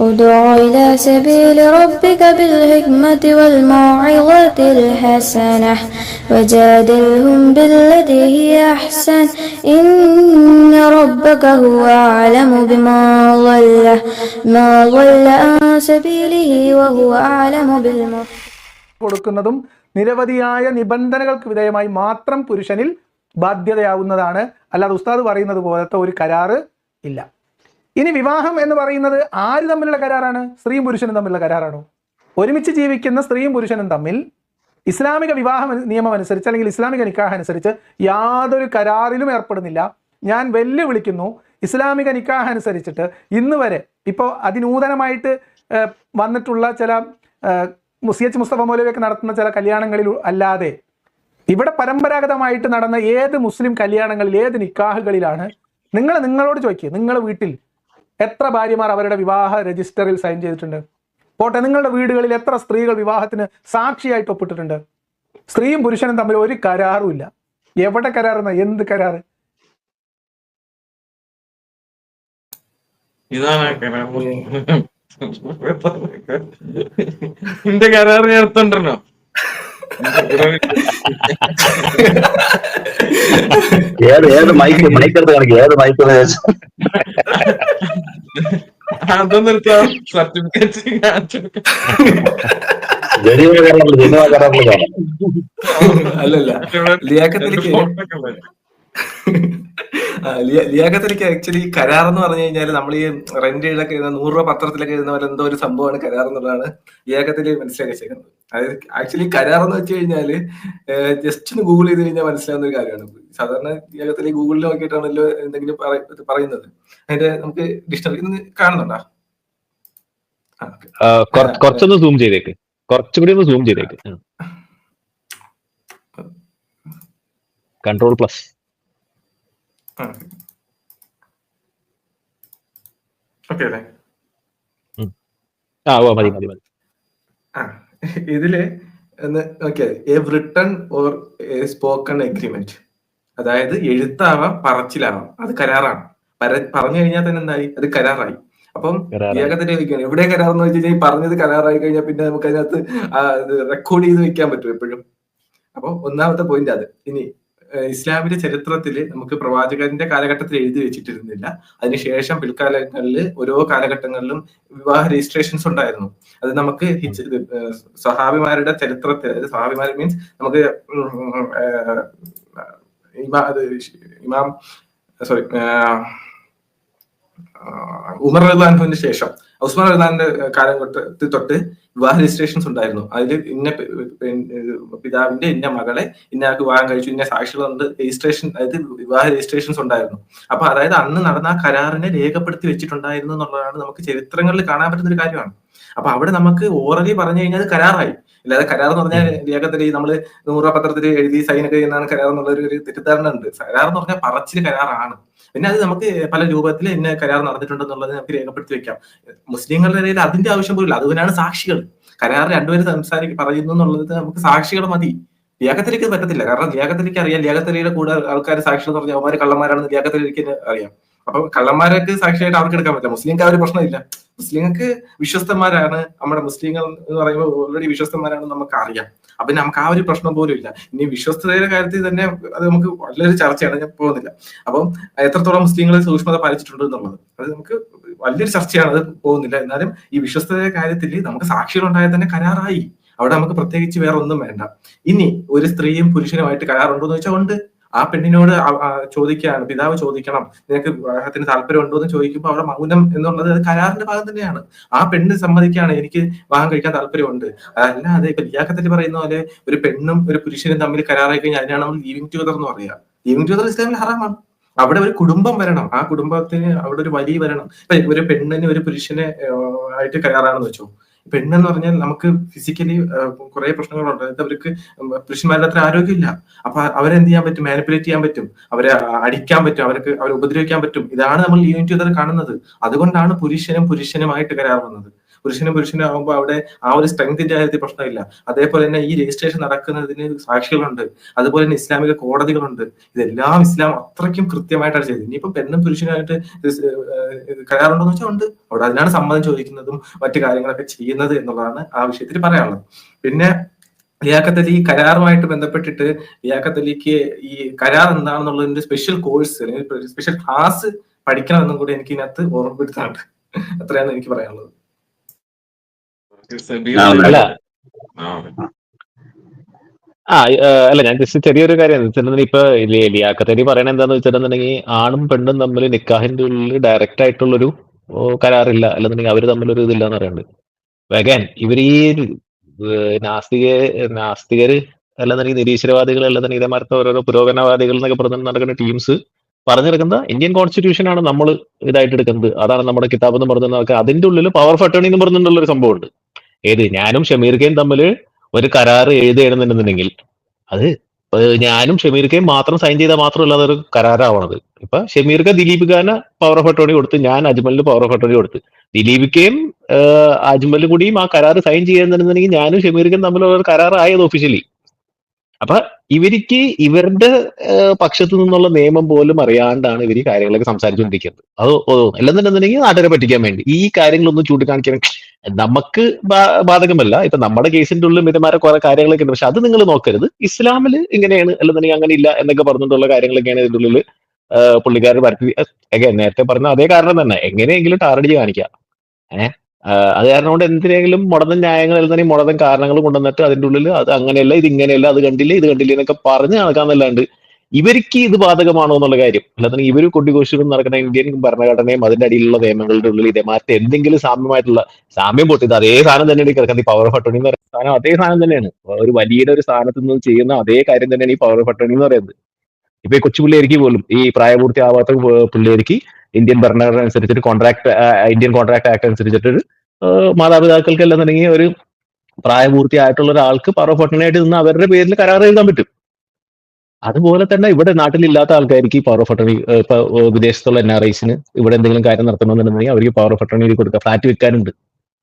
ادع إلى سبيل ربك بالحكمة والموعظة الحسنة وجادلهم بالتي هي أحسن إن ربك هو أعلم بما ضل ما ضل عن سبيله وهو أعلم بالمفسدين കൊടുക്കുന്നതും നിരവധിയായ നിബന്ധനകൾക്ക് വിധേയമായി മാത്രം പുരുഷനിൽ ബാധ്യതയാവുന്നതാണ് അല്ലാതെ ഉസ്താദ് പറയുന്നത് പോലത്തെ ഒരു കരാറ് ഇല്ല ഇനി വിവാഹം എന്ന് പറയുന്നത് ആര് തമ്മിലുള്ള കരാറാണ്? സ്ത്രീയും പുരുഷനും തമ്മിലുള്ള കരാറാണോ? ഒരുമിച്ച് ജീവിക്കുന്ന സ്ത്രീയും പുരുഷനും തമ്മിൽ ഇസ്ലാമിക വിവാഹ നിയമം അനുസരിച്ച് അല്ലെങ്കിൽ ഇസ്ലാമിക നിക്കാഹ് അനുസരിച്ച് യാതൊരു കരാറിലും ഏർപ്പെടുന്നില്ല. ഞാൻ വെല്ലുവിളിക്കുന്നു ഇസ്ലാമിക നിക്കാഹ് അനുസരിച്ചിട്ട് ഇന്ന് വരെ ഇപ്പോൾ അതിനൂതനമായിട്ട് വന്നിട്ടുള്ള ചില സി എച്ച് മുസ്തഫ മൗലവിയൊക്കെ നടത്തുന്ന ചില കല്യാണങ്ങളിൽ അല്ലാതെ ഇവിടെ പരമ്പരാഗതമായിട്ട് നടന്ന ഏത് മുസ്ലിം കല്യാണങ്ങളിൽ ഏത് നിക്കാഹുകളിലാണ്? നിങ്ങൾ നിങ്ങളോട് ചോദിക്കുക നിങ്ങളുടെ വീട്ടിൽ എത്ര ഭാര്യമാർ അവരുടെ വിവാഹ രജിസ്റ്ററിൽ സൈൻ ചെയ്തിട്ടുണ്ട്? പോട്ടെ നിങ്ങളുടെ വീടുകളിൽ എത്ര സ്ത്രീകൾ വിവാഹത്തിന് സാക്ഷിയായിട്ട് ഒപ്പിട്ടിട്ടുണ്ട്? സ്ത്രീയും പുരുഷനും തമ്മിൽ ഒരു കരാറും ഇല്ല. എവിടെ കരാറെന്ന എന്ത് കരാറ്? ഇതാണ് നിന്റെ കരാർ ചേർത്തുണ്ടല്ലോ ഏത് ഏത് മൈക്ക് മൈക്കെടുത്ത് കാണിക്കും. ഏത് മൈക്ക് അതൊന്നും എടുത്താ സർട്ടിഫിക്കറ്റ് കാണിച്ചു ജനീവ കരാറിൽ ജനീവ കരാറിൽ അല്ലല്ല. ലിയാക്കത്തിലേക്ക് ആ, എനിക്ക് ആക്ച്വലി കരാർ എന്ന് പറഞ്ഞു കഴിഞ്ഞാൽ നമ്മൾ ഈ റെന്റ് ഇതൊക്കെ എഴുതുന്ന നൂറ് രൂപ പത്രത്തിലൊക്കെ എഴുതുന്ന പോലെ എന്തോ ഒരു സംഭവമാണ് കരാർ എന്നുള്ളതാണ് ലിയാക്കത്തിൽ മനസ്സിലാക്കി വെച്ചേക്കുന്നത് അതായത് ആക്ച്വലി കരാർ എന്ന് വെച്ച് കഴിഞ്ഞാൽ ജസ്റ്റ് ഒന്ന് ഗൂഗിൾ ചെയ്ത് കഴിഞ്ഞാൽ മനസ്സിലാവുന്ന ഒരു കാര്യമാണ്. സാധാരണ ലിയാക്കത്തിൽ ഗൂഗിളിൽ നോക്കിയിട്ടാണല്ലോ എന്തെങ്കിലും പറയുന്നത്. അതിന്റെ നമുക്ക് ഡിക്ഷണറി കാണുന്നുണ്ടോ? കുറച്ചൊന്ന് സൂം ചെയ്തേക്ക്. കുറച്ചുകൂടി ഒന്ന് സൂം ചെയ്തേക്ക്. കൺട്രോൾ പ്ലസ് ഓക്കെ അല്ലേ? ആ മതി മതി മതി. ആ ഇതിൽ ഒന്ന് a written or a spoken agreement അതായത് എഴുത്താവാം പറച്ചിലാവാം. അത് കരാറാണ്. പറഞ്ഞു കഴിഞ്ഞാൽ തന്നെ എന്തായി? അത് കരാറായി. അപ്പം ഏകത്തിന്റെ ഏകത്തിന് ചോദിക്കുകയാണ് എവിടെ കരാറെന്ന് വെച്ച് കഴിഞ്ഞാൽ പറഞ്ഞത് കരാറായി കഴിഞ്ഞാൽ പിന്നെ നമുക്ക് അതിനകത്ത് റെക്കോർഡ് ചെയ്ത് വെക്കാൻ പറ്റും എപ്പോഴും. അപ്പൊ ഒന്നാമത്തെ പോയിന്റ് അത്. ഇനി ഇസ്ലാമിന്റെ ചരിത്രത്തിൽ നമുക്ക് പ്രവാചകന്റെ കാലഘട്ടത്തിൽ എഴുതി വെച്ചിട്ടിരുന്നില്ല. അതിനുശേഷം പിൽക്കാലങ്ങളിൽ ഓരോ കാലഘട്ടങ്ങളിലും വിവാഹ രജിസ്ട്രേഷൻസ് ഉണ്ടായിരുന്നു. അത് നമുക്ക് സഹാബിമാരുടെ ചരിത്രത്തിൽ അതായത് സഹാബിമാർ മീൻസ് നമുക്ക് ഇമാ- സോറി ഉമർ റഹ്ലാൻഹുവിന് ശേഷം. ഉസ്മാൻ റഹ്ദാന്റെ കാലഘട്ടത്തിൽ തൊട്ട് വിവാഹ രജിസ്ട്രേഷൻസ് ഉണ്ടായിരുന്നു. അതിൽ ഇന്ന പിതാവിന്റെ ഇന്ന മകളെ ഇന്ന ആൾക്ക് വിവാഹം കഴിച്ചു ഇന്ന സാക്ഷികളുണ്ട് രജിസ്ട്രേഷൻ അതായത് വിവാഹ രജിസ്ട്രേഷൻസ് ഉണ്ടായിരുന്നു. അപ്പൊ അതായത് അന്ന് നടന്ന ആ കരാറിനെ രേഖപ്പെടുത്തി വെച്ചിട്ടുണ്ടായിരുന്നു എന്നുള്ളതാണ് നമുക്ക് ചരിത്രങ്ങളിൽ കാണാൻ പറ്റുന്ന ഒരു കാര്യമാണ്. അപ്പൊ അവിടെ നമുക്ക് ഓറലി പറഞ്ഞു കഴിഞ്ഞാൽ കരാറായി. അല്ലാതെ കരാർ എന്ന് പറഞ്ഞാൽ രേഖത്തിൽ നമ്മൾ നൂറ് പത്രത്തിൽ എഴുതി സൈനൊക്കെ ചെയ്യുന്നതാണ് കരാർ എന്നുള്ള ഒരു തെറ്റിദ്ധാരണ ഉണ്ട്. കരാർ എന്ന് പറഞ്ഞാൽ പറച്ചിൽ കരാറാണ്. പിന്നെ അത് നമുക്ക് പല രൂപത്തിൽ ഇന്ന കരാർ നടന്നിട്ടുണ്ടെന്നുള്ളത് നമുക്ക് രേഖപ്പെടുത്തി വെക്കാം. മുസ്ലിങ്ങളുടെ ഇടയിൽ അതിന്റെ ആവശ്യം പോലും അതുകൊണ്ടാണ് സാക്ഷികൾ. കരാർ രണ്ടുപേരും സംസാരിക്കും പറയുന്നു എന്നുള്ളത് നമുക്ക് സാക്ഷികൾ മതി. ലിയാഖത്തലിക്ക് പറ്റത്തില്ല. കാരണം ലിയാഖത്തലിക്ക് അറിയാം. ലിയാഖത്തലിയുടെ കൂടെ ആൾക്കാർ സാക്ഷികൾ പറഞ്ഞാൽ അവന്മാര് കള്ളന്മാരാണെന്ന് ലിയാഖത്തലിക്ക് അറിയാം. അപ്പൊ കള്ളന്മാരൊക്കെ സാക്ഷിയായിട്ട് അവർക്ക് എടുക്കാൻ പറ്റില്ല. മുസ്ലിംക്ക് ആ ഒരു പ്രശ്നമില്ല. മുസ്ലിങ്ങൾക്ക് വിശ്വസ്തന്മാരാണ്. നമ്മുടെ മുസ്ലിങ്ങൾ എന്ന് പറയുമ്പോൾ ഓൾറെഡി വിശ്വസ്തന്മാരാണെന്ന് നമുക്ക് അറിയാം അപ്പൊ നമുക്ക് ആ ഒരു പ്രശ്നം പോലും ഇല്ല. ഇനി വിശ്വസ്തതയുടെ കാര്യത്തിൽ തന്നെ അത് നമുക്ക് വലിയൊരു ചർച്ചയാണ് ഞാൻ പോകുന്നില്ല. അപ്പം എത്രത്തോളം മുസ്ലിങ്ങൾ സൂക്ഷ്മത പാലിച്ചിട്ടുണ്ട് എന്നുള്ളത്. അത് നമുക്ക് വലിയൊരു ചർച്ചയാണ് അത് പോകുന്നില്ല. എന്നാലും ഈ വിശ്വസ്തതയുടെ കാര്യത്തിൽ നമുക്ക് സാക്ഷികൾ ഉണ്ടായാൽ തന്നെ കരാറായി. അവിടെ നമുക്ക് പ്രത്യേകിച്ച് വേറെ ഒന്നും വേണ്ട. ഇനി ഒരു സ്ത്രീയും പുരുഷനുമായിട്ട് കരാറുണ്ടോ എന്ന് ചോദിച്ചാൽ ഉണ്ട്. ആ പെണ്ണിനോട് ചോദിക്കുകയാണ് പിതാവ് ചോദിക്കണം നിനക്ക് വിവാഹത്തിന് താല്പര്യം ഉണ്ടോ എന്ന് ചോദിക്കുമ്പോൾ അവിടെ മൗനം എന്നുള്ളത് അത് കരാറിന്റെ ഭാഗം തന്നെയാണ്. ആ പെണ്ണ് സമ്മതിക്കുകയാണ് എനിക്ക് വിവാഹം കഴിക്കാൻ താല്പര്യമുണ്ട്. അല്ലാതെ ഇപ്പൊ ലിയാക്കത്തിൽ പറയുന്ന പോലെ ഒരു പെണ്ണും ഒരു പുരുഷനും തമ്മിൽ കരാറായി കഴിഞ്ഞാൽ അതിനാണ് നമ്മൾ ലീവിംഗ് ടുഗദർ എന്ന് പറയുക. ലീവിംഗ് ടുഗദർ ഇസ്ലാമിൽ ഹറാമാണ് അവിടെ ഒരു കുടുംബം വരണം. ആ കുടുംബത്തിന് അവിടെ ഒരു വലിയ വരണം. ഇപ്പൊ ഒരു പെണ്ണിന് ഒരു പുരുഷനെ ആയിട്ട് കരാറാണെന്ന് വെച്ചോ. പെണ്ണെന്ന് പറഞ്ഞാൽ നമുക്ക് ഫിസിക്കലി കുറെ പ്രശ്നങ്ങളുണ്ട്. അതായത് അവർക്ക് പുരുഷന്മാരുടെ അത്ര ആരോഗ്യമില്ല. അപ്പൊ അവരെന്ത് ചെയ്യാൻ പറ്റും? മാനിപ്പുലേറ്റ് ചെയ്യാൻ പറ്റും. അവരെ അടിക്കാൻ പറ്റും. അവർക്ക് അവരെ ഉപദ്രവിക്കാൻ പറ്റും. ഇതാണ് നമ്മൾ യൂണിറ്റ് കാണുന്നത്. അതുകൊണ്ടാണ് പുരുഷനും പുരുഷനുമായിട്ട് കരാർ വന്നത്. പുരുഷനും പുരുഷനും ആകുമ്പോൾ അവിടെ ആ ഒരു സ്ട്രെങ്തിന്റെ കാര്യത്തിൽ പ്രശ്നമില്ല. അതേപോലെ തന്നെ ഈ രജിസ്ട്രേഷൻ നടക്കുന്നതിന് സാക്ഷികളുണ്ട്. അതുപോലെ തന്നെ ഇസ്ലാമിക കോടതികളുണ്ട്. ഇതെല്ലാം ഇസ്ലാം അത്രയ്ക്കും കൃത്യമായിട്ടാണ് ചെയ്തത്. ഇനിയിപ്പോ പെണ്ണും പുരുഷനായിട്ട് കരാറുണ്ടോ എന്ന് വെച്ചാൽ ഉണ്ട്. അവിടെ അതിനാണ് സമ്മതം ചോദിക്കുന്നതും മറ്റു കാര്യങ്ങളൊക്കെ ചെയ്യുന്നത് എന്നുള്ളതാണ് ആ വിഷയത്തിൽ പറയാനുള്ളത്. പിന്നെ ലിയാഖത്ത് അലി കരാറുമായിട്ട് ബന്ധപ്പെട്ടിട്ട് ലിയാഖത്ത് അലിക്ക് ഈ കരാർ എന്താണെന്നുള്ളതിന്റെ സ്പെഷ്യൽ കോഴ്സ് അല്ലെങ്കിൽ സ്പെഷ്യൽ ക്ലാസ് പഠിക്കണമെന്നും കൂടി എനിക്ക് ഇതിനകത്ത് ഓർമ്മപ്പെടുത്താറുണ്ട് അത്രയാണ് എനിക്ക് പറയാനുള്ളത്. അല്ല. ആ, ആ അല്ല ഞാൻ ജസ്റ്റ് ചെറിയൊരു കാര്യം വെച്ചിട്ടുണ്ടെങ്കിൽ ഇപ്പൊ ലിയാക്കത്തേരി പറയണ എന്താന്ന് വെച്ചിട്ടുണ്ടെങ്കിൽ ആണും പെണ്ണും തമ്മിൽ നിക്കാഹിന്റെ ഉള്ളിൽ ഡയറക്റ്റ് ആയിട്ടുള്ളൊരു കരാറില്ല. അല്ലെന്നുണ്ടെങ്കിൽ അവർ തമ്മിലൊരു ഇതില്ല എന്ന് പറയുന്നുണ്ട് അഗൈൻ ഇവർ ഈ നാസ്തിക നാസ്തികര് അല്ലെന്നുണ്ടെങ്കിൽ നിരീശ്വരവാദികൾ അല്ലെന്നുണ്ടെങ്കിൽ ഇതേമാരത്തെ ഓരോരോ പുരോഗമനവാദികൾ എന്നൊക്കെ പറഞ്ഞു നടക്കുന്ന ടീംസ് പറഞ്ഞെടുക്കുന്ന ഇന്ത്യൻ കോൺസ്റ്റിറ്റ്യൂഷൻ ആണ് നമ്മൾ ഇതായിട്ട് എടുക്കുന്നത്. അതാണ് നമ്മുടെ കിതാബ് എന്ന് പറഞ്ഞാൽ അതിന്റെ ഉള്ളിൽ പവർ ഓഫ് അറ്റോണി എന്ന് പറഞ്ഞിട്ടുള്ള ഒരു സംഭവമുണ്ട്. ഏത്? ഞാനും ഷമീർ ഷമീർക്കയും തമ്മിൽ ഒരു കരാർ എഴുതുകയാണെന്നുണ്ടെന്നുണ്ടെങ്കിൽ അത് ഞാനും ഷമീർ ഷമീർക്കയും മാത്രം സൈൻ ചെയ്താൽ മാത്രമല്ല അതൊരു കരാറാവണത്. ഇപ്പൊ ഷമീർക്ക ദിലീപ് ഖാന് പവർ ഓഫ് അറ്റോണി കൊടുത്ത് ഞാൻ അജ്മലിന് പവർ ഓഫ് അറ്റോണി കൊടുത്ത്. ദിലീപിക്കയും അജ്മലും കൂടിയും ആ കരാർ സൈൻ ചെയ്യുന്നുണ്ടെന്നുണ്ടെങ്കിൽ ഞാനും ഷമീർ ഷമീർക്കയും തമ്മിലുള്ള ഒരു കരാറായത് ഒഫീഷ്യലി അപ്പൊ ഇവർക്ക് ഇവരുടെ പക്ഷത്തു നിന്നുള്ള നിയമം പോലും അറിയാണ്ടാണ് ഇവർ ഈ കാര്യങ്ങളൊക്കെ സംസാരിച്ചുകൊണ്ടിരിക്കുന്നത് അത് അല്ലെന്നുണ്ടെന്നുണ്ടെങ്കിൽ നാട്ടുകാരെ പറ്റിക്കാൻ വേണ്ടി. ഈ കാര്യങ്ങളൊന്നും ചൂണ്ടിക്കാണിക്കാൻ നമുക്ക് ബാധകമല്ല. ഇപ്പൊ നമ്മുടെ കേസിന്റെ ഉള്ളിൽ മിതമാരെ കുറെ കാര്യങ്ങളൊക്കെ ഉണ്ട് പക്ഷെ അത് നിങ്ങൾ നോക്കരുത്. ഇസ്ലാമിൽ ഇങ്ങനെയാണ് അല്ലെന്നുണ്ടെങ്കിൽ അങ്ങനെ ഇല്ല എന്നൊക്കെ പറഞ്ഞിട്ടുള്ള കാര്യങ്ങളൊക്കെയാണ് ഇതിന്റെ ഉള്ളിൽ പുള്ളിക്കാരൻ പരത്തി നേരത്തെ പറഞ്ഞ അതേ കാരണം തന്നെ. എങ്ങനെയെങ്കിലും ടാർഡി കാണിക്കുക ഏഹ് അത് കാരണം കൊണ്ട് എന്തിനെങ്കിലും മുടന്തൻ ന്യായങ്ങൾ അല്ലെങ്കിൽ മുടന്തൻ കാരണങ്ങൾ കൊണ്ടുവന്നിട്ട് അതിന്റെ ഉള്ളിൽ അത് അങ്ങനെയല്ല ഇത് ഇങ്ങനെയല്ല അത് കണ്ടില്ല ഇത് കണ്ടില്ല എന്നൊക്കെ പറഞ്ഞ് നടക്കാന്നല്ലാണ്ട് ഇവർക്ക് ഇത് ബാധകമാണോ എന്നുള്ള കാര്യം. അല്ലാതെ ഇവർ കൊടികോശികളും നടക്കുന്ന ഇന്ത്യൻ ഭരണഘടനയും അതിന്റെ അടിയിലുള്ള നിയമങ്ങളുടെ ഉള്ളിൽ ഇതേ മാറ്റം എന്തെങ്കിലും സാമ്യമായിട്ടുള്ള സാമ്യം പൊട്ടി ഇത് അതേ സാധനം തന്നെയാണ് കിടക്കുന്നത്. ഈ പവർ ഓഫ് അട്ടോണി എന്ന് പറയുന്ന സാധനം അതേ സാധനം തന്നെയാണ്. ഒരു വലിയ ഒരു സ്ഥാനത്ത് നിന്ന് ചെയ്യുന്ന അതേ കാര്യം തന്നെയാണ് ഈ പവർ ഓഫ് അട്ടോണി എന്ന് പറയുന്നത്. ഇപ്പൊ ഈ കൊച്ചു പോലും ഈ പ്രായപൂർത്തിയാവാത്ത പുള്ളിയായിരിക്കും ഇന്ത്യൻ ഭരണഘടന അനുസരിച്ചിട്ട് കോൺട്രാക്ട് ഇന്ത്യൻ കോൺട്രാക്ട് ആക്ട് അനുസരിച്ചിട്ട് മാതാപിതാക്കൾക്ക് അല്ലെന്നുണ്ടെങ്കിൽ ഒരു പ്രായപൂർത്തിയായിട്ടുള്ള ഒരാൾക്ക് പവർ ഓഫ് നിന്ന് അവരുടെ പേരിൽ കരാർ എഴുതാൻ പറ്റും. അതുപോലെ തന്നെ ഇവിടെ നാട്ടിലില്ലാത്ത ആൾക്കാർക്ക് ഈ പവർ ഓഫ് ഇപ്പൊ വിദേശത്തുള്ള എൻ ആർ ഐസിന് ഇവിടെ എന്തെങ്കിലും കാര്യം നടത്തണമെന്നുണ്ടെങ്കിൽ അവർക്ക് പവർ ഓഫ് കൊടുക്കുക ഫ്ലാറ്റ് വിൽക്കാനുണ്ട്.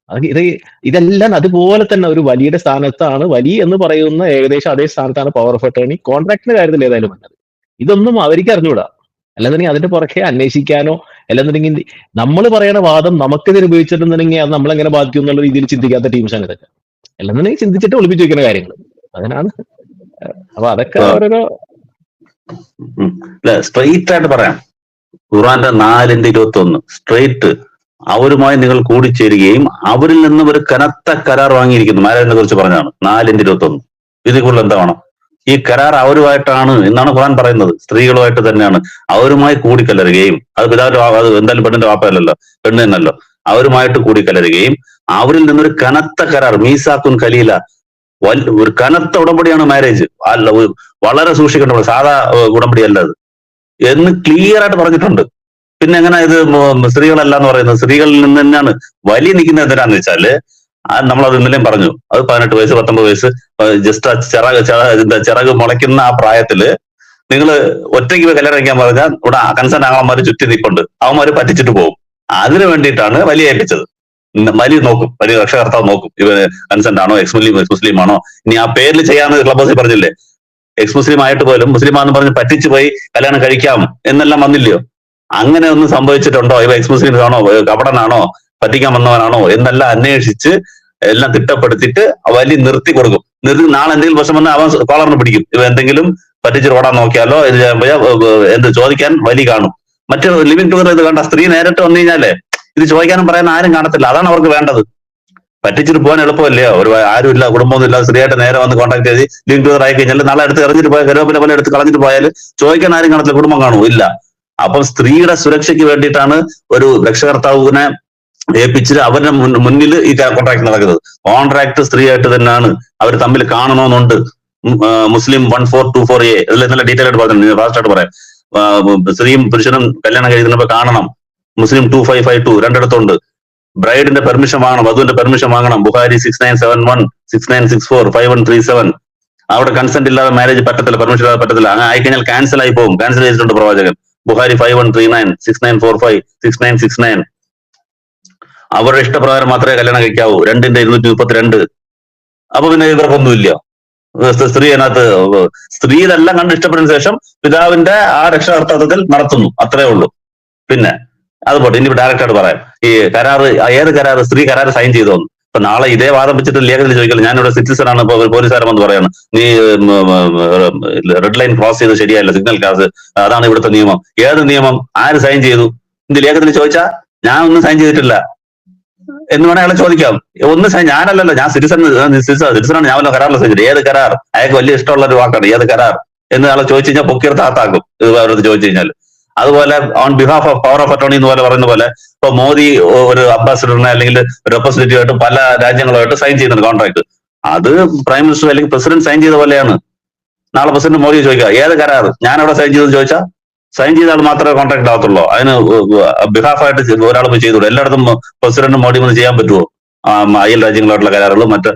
അത് ഇത് ഇതെല്ലാം അതുപോലെ തന്നെ ഒരു വലിയ സ്ഥാനത്താണ്. വലിയ എന്ന് പറയുന്ന ഏകദേശം അതേ സ്ഥാനത്താണ് പവർ ഓഫ് അട്ടോണി കോൺട്രാക്ടിന്റെ കാര്യത്തിൽ ഏതായാലും വന്നത്. ഇതൊന്നും അവർക്ക് അറിഞ്ഞുകൂടാ അല്ലെന്നുണ്ടെങ്കിൽ അതിന്റെ പുറകെ അന്വേഷിക്കാനോ അല്ലെന്നുണ്ടെങ്കിൽ നമ്മൾ പറയുന്ന വാദം നമുക്കിതിന് ഉപയോഗിച്ചിട്ടുണ്ടെങ്കിൽ അത് നമ്മളെങ്ങനെ ബാധിക്കും എന്നുള്ള രീതിയിൽ ചിന്തിക്കാത്ത ടീംസാണ് ഇതൊക്കെ. അല്ലെന്നുണ്ടെങ്കിൽ ചിന്തിച്ചിട്ട് ഒളിപ്പിച്ച് വെക്കുന്ന കാര്യങ്ങൾ അതിനാണ്. അപ്പൊ അതൊക്കെ ഓരോരോ സ്ട്രെയിറ്റ് ആയിട്ട് പറയാം. ഖുറാന്റെ നാലിന്റെ ഇരുപത്തി ഒന്ന് സ്ട്രെയിറ്റ് അവരുമായി നിങ്ങൾ കൂടിച്ചേരുകയും അവരിൽ നിന്നും ഒരു കനത്ത കരാർ വാങ്ങിയിരിക്കുന്നു. മാരാജിനെ കുറിച്ച് പറഞ്ഞാണ് നാലിന്റെ ഇരുപത്തി ഒന്ന് ഇതിൽ കൂടുതൽ എന്താ വേണം? ഈ കരാർ അവരുമായിട്ടാണ് എന്നാണ് ഖുറാൻ പറയുന്നത്. സ്ത്രീകളുമായിട്ട് തന്നെയാണ്. അവരുമായി കൂടിക്കലരുകയും അത് പിതാവിന്റെ അത് എന്തായാലും പെണ്ണിന്റെ വാപ്പയല്ലല്ലോ പെണ്ണ് തന്നെയല്ലോ. അവരുമായിട്ട് കൂടിക്കലരുകയും അവരിൽ നിന്നൊരു കനത്ത കരാർ മീസാക്കുൻ ഖലീല ഒരു കനത്ത ഉടമ്പടിയാണ് മാരേജ് അല്ല വളരെ സൂക്ഷിക്കേണ്ട സാധാ ഉടമ്പടി അല്ല അത്. എന്ന് ക്ലിയർ ആയിട്ട് പറഞ്ഞിട്ടുണ്ട്. പിന്നെ എങ്ങനെ ഇത് സ്ത്രീകളല്ല എന്ന് പറയുന്നത്? സ്ത്രീകളിൽ നിന്ന് തന്നെയാണ് വലിയ നിൽക്കുന്നത് എന്തിനാന്ന് വെച്ചാൽ ആ നമ്മളത് ഇന്നലെയും പറഞ്ഞു. അത് പതിനെട്ട് വയസ്സ് പത്തൊമ്പത് വയസ്സ് ജസ്റ്റ് ആ ചിറക് ചിറ- എന്താ ചിറക് മുളയ്ക്കുന്ന ആ പ്രായത്തിൽ നിങ്ങൾ ഒറ്റയ്ക്ക് കല്യാണം കഴിക്കാൻ പറഞ്ഞാൽ ഇവിടെ കൺസേൺ ആങ്ങളന്മാര് ചുറ്റി നിൽപ്പുണ്ട്. അവന്മാര് പറ്റിച്ചിട്ട് പോകും. അതിനു വേണ്ടിയിട്ടാണ് വലിയ ഏൽപ്പിച്ചത്. വലിയ നോക്കും. വലിയ രക്ഷകർത്താവ് നോക്കും. ഇവ കൺസെന്റ് ആണോ എക്സ് മുസ്ലിം എക്സ് മുസ്ലിം ആണോ? ഇനി ആ പേരിൽ ചെയ്യാന്ന് ക്ലബ് ഹൗസിൽ പറഞ്ഞില്ലേ? എക്സ് മുസ്ലിം ആയിട്ട് പോലും മുസ്ലിം ആണെന്ന് പറഞ്ഞ് പറ്റിച്ചു പോയി കല്യാണം കഴിക്കാം എന്നെല്ലാം വന്നില്ലയോ? അങ്ങനെ ഒന്നും സംഭവിച്ചിട്ടുണ്ടോ? ഇവ എക്സ് മുസ്ലിം ആണോ? കപടനാണോ പറ്റിക്കാൻ വന്നവനാണോ എന്നെല്ലാം അന്വേഷിച്ച് എല്ലാം തിട്ടപ്പെടുത്തിയിട്ട് വലിയ നിർത്തി കൊടുക്കും. നിർത്തി നാളെ എന്തെങ്കിലും പ്രശ്നം വന്നാൽ അവൻ കോളറിന് പിടിക്കും. ഇവ എന്തെങ്കിലും പറ്റിച്ച് ഓടാൻ നോക്കിയാലോ ഇത് എന്ത് ചോദിക്കാൻ വലി കാണും. മറ്റു ലിവിങ് ടുഗദർ ഇത് കണ്ട സ്ത്രീ നേരിട്ട് വന്നു കഴിഞ്ഞാലേ ഇത് ചോദിക്കാനും പറയാൻ ആരും കാണത്തില്ല. അതാണ് അവർക്ക് വേണ്ടത്. പറ്റിച്ചിട്ട് പോകാൻ എളുപ്പമല്ലേ? ഒരു ആരും ഇല്ല കുടുംബമൊന്നും ഇല്ല സ്ത്രീയായിട്ട് നേരെ വന്ന് കോൺടാക്ട് ചെയ്ത് ലിങ്ക് ടൂർ ആയി കഴിഞ്ഞാൽ നാളെ എടുത്ത് എറിഞ്ഞിട്ട് പോയാൽ കരുവേപ്പില പോലെ എടുത്ത് കളഞ്ഞിട്ട് പോയാൽ ചോദിക്കാൻ ആരും കാണത്തില്ല കുടുംബം കാണൂ. ഇല്ല. അപ്പം സ്ത്രീയുടെ സുരക്ഷയ്ക്ക് വേണ്ടിയിട്ടാണ് ഒരു രക്ഷകർത്താവിനെ ഏൽപ്പിച്ചിട്ട് അവരുടെ മുന്നിൽ ഈ കോൺട്രാക്ട് നടക്കുന്നത്. കോൺട്രാക്ട് സ്ത്രീയായിട്ട് തന്നെയാണ് അവർ തമ്മിൽ കാണണമെന്നുണ്ട്. Muslim one four two four A അതിൽ നല്ല ഡീറ്റെയിൽ ആയിട്ട് പറഞ്ഞു ഫാസ്റ്റ് ആയിട്ട് പറയാം. സ്ത്രീയും പുരുഷനും കല്യാണം കഴിക്കുന്നപ്പോ കാണണം. Muslim two five five two രണ്ടിടത്തുണ്ട്. ബ്രൈഡിന്റെ പെർമിഷൻ വാങ്ങണം വധുവിന്റെ പെർമിഷൻ വാങ്ങണം. Bukhari six nine seven one six nine six four five one three seven അവിടെ കൺസെന്റ് ഇല്ലാതെ മാരേജ് പറ്റത്തില്ല പെർമിഷൻ ഇല്ലാതെ പറ്റത്തില്ല. അങ്ങനെ ആയിക്കഴിഞ്ഞാൽ ക്യാൻസൽ ആയി പോകും. ക്യാൻസൽ ചെയ്തിട്ടുണ്ട് പ്രവാചകൻ. Bukhari five one three nine six nine four five six nine six nine അവരുടെ ഇഷ്ടപ്രകാരം മാത്രമേ കല്യാണം കഴിക്കാവൂ. രണ്ടിന്റെ ഇരുന്നൂറ്റി മുപ്പത്തിരണ്ട്. അപ്പൊ പിന്നെ ഇവർക്കൊന്നുമില്ല. സ്ത്രീ- അതിനകത്ത് സ്ത്രീ ഇതെല്ലാം കണ്ട് ഇഷ്ടപ്പെട്ടതിന് ശേഷം പിതാവിന്റെ ആ രക്ഷാകർത്തത്തിൽ നടത്തുന്നു. അത്രേ ഉള്ളൂ. പിന്നെ അതുപോട്ടെ. ഇനി ഡയറക്റ്റായിട്ട് പറയാം. ഈ കരാറ് ഏത് കരാറ്? സ്ത്രീ കരാറ് സൈൻ ചെയ്തോന്ന് ഇപ്പൊ നാളെ ഇതേ വാദം വെച്ചിട്ട് ലേഖനത്തിൽ ചോദിക്കില്ല ഞാനിവിടെ സിറ്റിസൺ ആണ്. ഇപ്പൊ പോലീസുകാരൻ വന്ന് പറയാണ്. നീ റെഡ് ലൈൻ ക്രോസ് ചെയ്ത് ശരിയല്ല സിഗ്നൽ ക്ലാസ് അതാണ് ഇവിടുത്തെ നിയമം. ഏത് നിയമം? ആര് സൈൻ ചെയ്തു? ഇത് ലേഖനത്തിൽ ചോദിച്ചാ ഞാൻ ഒന്നും സൈൻ ചെയ്തിട്ടില്ല. എന്ന് വേണേ അയാളെ ചോദിക്കാം. ഒന്ന് ഞാനല്ലല്ലോ ഞാൻ സിറ്റിസൺ സിറ്റിസണാണ് ഞാൻ വല്ല കരാറിൽ സൈൻ ചെയ്തത് ഏത് കരാർ? അയാൾക്ക് വലിയ ഇഷ്ടമുള്ള ഒരു വാക്കാണ്. ഏത് കരാർ? എന്ന് അയാളെ ചോദിച്ചു കഴിഞ്ഞാൽ പൊക്കിയെടുത്ത് താത്താക്കും അവരത് ചോദിച്ചു കഴിഞ്ഞാൽ അതുപോലെ on behalf of power of attorney എന്ന് പോലെ പറയുന്ന പോലെ ഇപ്പൊ മോദി ഒരു അംബാസിഡറിനെ അല്ലെങ്കിൽ റെപ്രസെന്റേറ്റീവ് ആയിട്ട് പല രാജ്യങ്ങളുമായിട്ട് സൈൻ ചെയ്യുന്നുണ്ട് കോൺട്രാക്ട് അത് പ്രൈം മിനിസ്റ്റർ അല്ലെങ്കിൽ പ്രസിഡന്റ് സൈൻ ചെയ്ത പോലെയാണ്. നാളെ പ്രസിഡന്റ് മോദി ചോദിക്കുക ഏത് കരാർ? ഞാൻ അവിടെ സൈൻ ചെയ്തെന്ന് ചോദിച്ചാൽ സൈൻ ചെയ്ത ആൾ മാത്രമേ കോൺട്രാക്ട് ആകത്തുള്ളൂ അതിന് ബിഹാഫായിട്ട് ഒരാൾ പോയി ചെയ്തോളൂ എല്ലായിടത്തും പ്രസിഡന്റ് മോഡി ഒന്ന് ചെയ്യാൻ പറ്റുമോ അയൽ രാജ്യങ്ങളായിട്ടുള്ള കരാറുകൾ മറ്റ്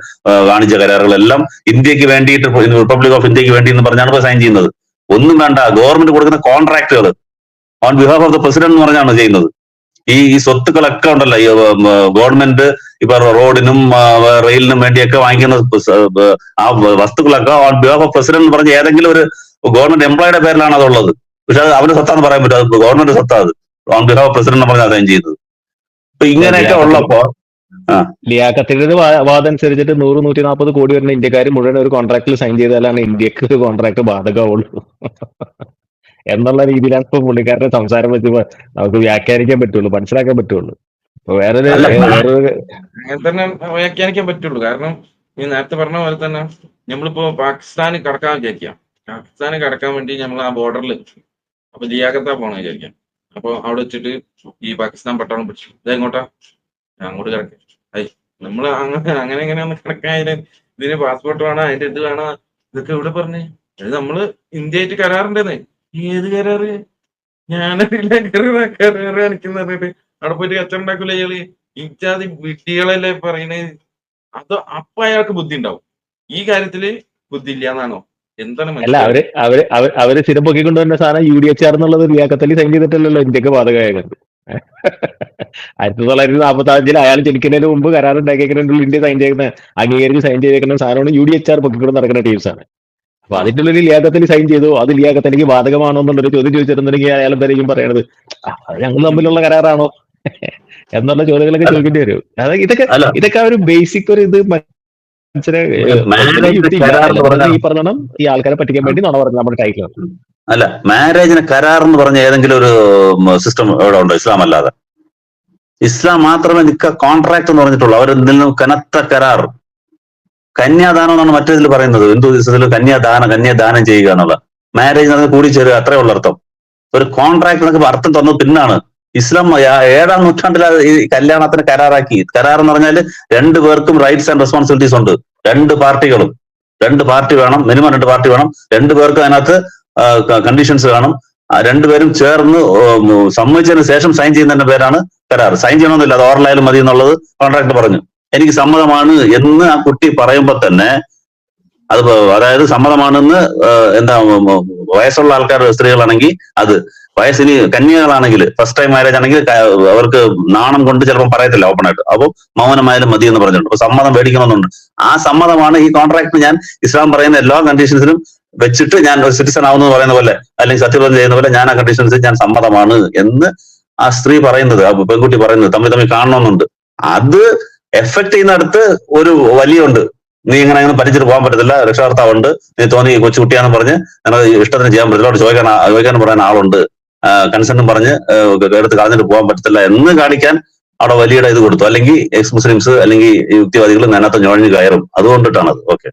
വാണിജ്യ കരാറുകളെല്ലാം ഇന്ത്യയ്ക്ക് വേണ്ടിയിട്ട് റിപ്പബ്ലിക് ഓഫ് ഇന്ത്യയ്ക്ക് വേണ്ടി എന്ന് പറഞ്ഞാണ് ഇപ്പൊ സൈൻ ചെയ്യുന്നത്. ഒന്നും വേണ്ട ഗവൺമെന്റ് കൊടുക്കുന്ന കോൺട്രാക്ടുകൾ on behalf of the president എന്ന് പറഞ്ഞാണ് ചെയ്യുന്നത്. ഈ ഈ സ്വത്തുക്കളൊക്കെ ഉണ്ടല്ലോ ഗവൺമെന്റ് ഇപ്പൊ റോഡിനും റെയിലിനും വേണ്ടിയൊക്കെ വാങ്ങിക്കുന്ന ആ വസ്തുക്കളൊക്കെ ഓൺ ബിഹാഫ് ഓഫ് പ്രസിഡന്റ് എന്ന് പറഞ്ഞ ഏതെങ്കിലും ഒരു ഗവൺമെന്റ് എംപ്ലോയുടെ പേരിലാണ് അതുള്ളത് പക്ഷെ അത് അവരുടെ സത്താന്ന് പറയാൻ പറ്റും. അത് ഗവൺമെന്റ് സത്താ അത്. ഓൺ ബിഹാഫ് പ്രസിഡന്റ് എന്ന് പറഞ്ഞാൽ സൈൻ ചെയ്യുന്നത്. അപ്പൊ ഇങ്ങനെയൊക്കെ ഉള്ളപ്പോ ലിയാക്കത്തിന്റെ വാദം അനുസരിച്ചിട്ട് നൂറ് നൂറ്റി നാൽപ്പത് കോടി വരുന്ന ഇന്ത്യക്കാർ മുഴുവൻ ഒരു കോൺട്രാക്റ്റിൽ സൈൻ ചെയ്താലാണ് ഇന്ത്യയ്ക്ക് ഒരു കോൺട്രാക്ട് ബാധകമുള്ളൂ എന്നുള്ള രീതിയിലാണ് ഇപ്പൊ പുള്ളിക്കാരുടെ സംസാരം വെച്ച് നമുക്ക് വ്യാഖ്യാനിക്കാൻ പറ്റുള്ളൂ മനസ്സിലാക്കാൻ പറ്റുള്ളൂ. വേറൊരു അല്ല, വേറൊരു അങ്ങനെ തന്നെ വ്യാഖ്യാനിക്കാൻ പറ്റുള്ളൂ. കാരണം ഈ നേരത്തെ പറഞ്ഞ പോലെ തന്നെ നമ്മളിപ്പോ പാകിസ്ഥാന് കടക്കാൻ വിചാരിക്കാം. പാകിസ്ഥാന് കടക്കാൻ വേണ്ടി നമ്മൾ ആ ബോർഡറിൽ അപ്പൊ ലിയാഖത്ത പോണ വിചാരിക്കാം. അപ്പൊ അവിടെ വെച്ചിട്ട് ഈ പാകിസ്ഥാൻ പട്ടാളം പിടിച്ചു. ഇതെങ്ങോട്ടാ അങ്ങോട്ട് കിടക്കാം. ഐ നമ്മൾ അങ്ങനെ അങ്ങനെ എങ്ങനെയാണ് കിടക്കാൻ ഇതിന് ഇതിന് പാസ്പോർട്ട് വേണം? അതിന്റെ ഇത് വേണം? ഇതൊക്കെ ഇവിടെ പറഞ്ഞേ? അത് നമ്മൾ ഇന്ത്യയായിട്ട് കരാറുണ്ടെന്നേ. ഏത് കരാറ്? ഞാനറിയില്ല. കരാറ് കരാറ് കാണിക്കുന്നത് അവിടെ പോയിട്ട് കച്ചവടം ഉണ്ടാക്കൂല ഇയാൾ? ഇച്ചാതി വിട്ടികളല്ലേ പറയണേ? അത് അപ്പൊ അയാൾക്ക് ബുദ്ധി ഉണ്ടാവും ഈ കാര്യത്തിൽ ബുദ്ധി ഇല്ല എന്നാണോ എന്താണ് അല്ല അവർ അവർ അവർ അവർ സ്ഥിരം പൊക്കിക്കൊണ്ടുവരുന്ന സാധനം യു ഡി എച്ച് ആർ എന്നുള്ളത് റിയാക്കത്തലി സൈൻ ചെയ്തിട്ടല്ലല്ലോ ഇന്ത്യയ്ക്ക് ബാധകമായത്. ആയിരത്തി തൊള്ളായിരത്തി നാൽപ്പത്തി അഞ്ചിൽ അയാൾ ജനിക്കുന്നതിന് മുമ്പ് കരാർ ഇന്ത്യ സൈൻ ചെയ്യുന്ന അംഗീകരിച്ച് സൈൻ ചെയ്തേക്കുന്ന സാധനമാണ് യു ഡി എച്ച് ആർ പൊക്കിക്കൊണ്ട് നടക്കുന്ന ടീംസ് ആണ്. അപ്പൊ അതിന്റെ ഉള്ളിൽ ലിയാഖത്തിൽ സൈൻ ചെയ്തു. അത് ലിയാക്കത്തലിക്ക് ബാധകമാണോ എന്നുള്ളൊരു ചോദ്യം ചോദിച്ചിരുന്നെങ്കിൽ അയാൾ എന്തായിരിക്കും പറയണത് "ആ, അത് ഞങ്ങൾ തമ്മിലുള്ള കരാറാണോ? എന്നുള്ള ചോദ്യങ്ങളൊക്കെ ചോദിക്കേണ്ടി വരും. ഇതൊക്കെ ഇതൊക്കെ ഒരു ബേസിക് ഒരു ഇത് ഈ പറഞ്ഞണം ഈ ആൾക്കാരെ പറ്റിക്കാൻ വേണ്ടി നുണ പറഞ്ഞു നമ്മുടെ ടൈറ്റിൽ അല്ല മാരേജിന് കരാർ എന്ന് പറഞ്ഞ ഏതെങ്കിലും ഒരു സിസ്റ്റം ഇവിടെ ഉണ്ടോ? ഇസ്ലാം അല്ലാതെ. ഇസ്ലാം മാത്രമേ നിക്ക കോൺട്രാക്ട് എന്ന് പറഞ്ഞിട്ടുള്ളൂ. അവർ നിന്നും കനത്ത കരാർ. കന്യാദാനം എന്നാണ് മറ്റേതിൽ പറയുന്നത്. ഹിന്ദു ദിവസത്തിൽ കന്യാദാനം കന്യാദാനം ചെയ്യുക എന്നുള്ള. മാരേജ് കൂടി ചേരുക അത്രേ ഉള്ള അർത്ഥം ഒരു കോൺട്രാക്ട് എന്നൊക്കെ അർത്ഥം തന്നത് പിന്നാണ്. ഇസ്ലാം ഏഴാം നൂറ്റാണ്ടിൽ ഈ കല്യാണത്തിന് കരാറാക്കി. കരാർ എന്ന് പറഞ്ഞാൽ രണ്ടു പേർക്കും റൈറ്റ്സ് ആൻഡ് റെസ്പോൺസിബിലിറ്റീസ് ഉണ്ട്. രണ്ട് പാർട്ടികളും. രണ്ട് പാർട്ടി വേണം മിനിമം രണ്ട് പാർട്ടി വേണം. രണ്ടു പേർക്കും അതിനകത്ത് കണ്ടീഷൻസ് വേണം. രണ്ടുപേരും ചേർന്ന് സമ്മതിച്ചതിന് ശേഷം സൈൻ ചെയ്യുന്നതിന്റെ പേരാണ് കരാർ. സൈൻ ചെയ്യണമെന്നില്ല അത് ഓറലായാലും മതി എന്നുള്ളത് കോൺട്രാക്ട് പറഞ്ഞു. എനിക്ക് സമ്മതമാണ് എന്ന് ആ കുട്ടി പറയുമ്പോൾ തന്നെ അത് അതായത് സമ്മതമാണെന്ന് എന്താ വയസ്സുള്ള ആൾക്കാർ സ്ത്രീകളാണെങ്കിൽ അത്. വയസ്സിന് കന്യകളാണെങ്കിൽ ഫസ്റ്റ് ടൈം മാരേജ് ആണെങ്കിൽ അവർക്ക് നാണം കൊണ്ട് ചിലപ്പോൾ പറയത്തില്ല ഓപ്പൺ ആയിട്ട്. അപ്പോൾ മൗനമായാലും മതി എന്ന് പറഞ്ഞിട്ടുണ്ട്. അപ്പൊ സമ്മതം മേടിക്കണമെന്നുണ്ട്. ആ സമ്മതമാണ് ഈ കോൺട്രാക്ട് ഞാൻ ഇസ്ലാം പറയുന്ന എല്ലാ കണ്ടീഷൻസിലും വെച്ചിട്ട് ഞാൻ ഒരു സിറ്റിസൺ ആവുന്നു പറയുന്ന പോലെ അല്ലെങ്കിൽ സത്യപ്രതിജ്ഞ ചെയ്യുന്ന പോലെ ഞാൻ ആ കണ്ടീഷൻസിൽ ഞാൻ സമ്മതമാണ് എന്ന് ആ സ്ത്രീ പറയുന്നത് ആ പെൺകുട്ടി പറയുന്നത് തമ്മിൽ തമ്മിൽ കാണണമെന്നുണ്ട്. അത് എഫക്ട് ചെയ്യുന്നിടത്ത് ഒരു വലിയ ഉണ്ട് നീ ഇങ്ങനെ അങ്ങനെ പഠിച്ചിട്ട് പോകാൻ പറ്റത്തില്ല രക്ഷാകർത്താവുണ്ട് നീ തോന്നി കൊച്ചുകുട്ടിയാന്ന് പറഞ്ഞ് നിനക്ക് ഇഷ്ടത്തിന് ചെയ്യാൻ പറ്റത്തില്ല അവിടെ ചോദിക്കാൻ ചോദിക്കാൻ പറയാൻ ആളുണ്ട്. കൺസെന്റും പറഞ്ഞ് കേരളത്തിൽ കളഞ്ഞിട്ട് പോകാൻ പറ്റത്തില്ല എന്ന് കാണിക്കാൻ അവിടെ വലിയ ഇത് കൊടുത്തു. അല്ലെങ്കിൽ എക്സ് മുസ്ലിംസ് അല്ലെങ്കിൽ യുക്തിവാദികൾ അതിനകത്ത് ഞൊഴഞ്ഞു കയറും. അതുകൊണ്ടിട്ടാണ് അത് ഓക്കെ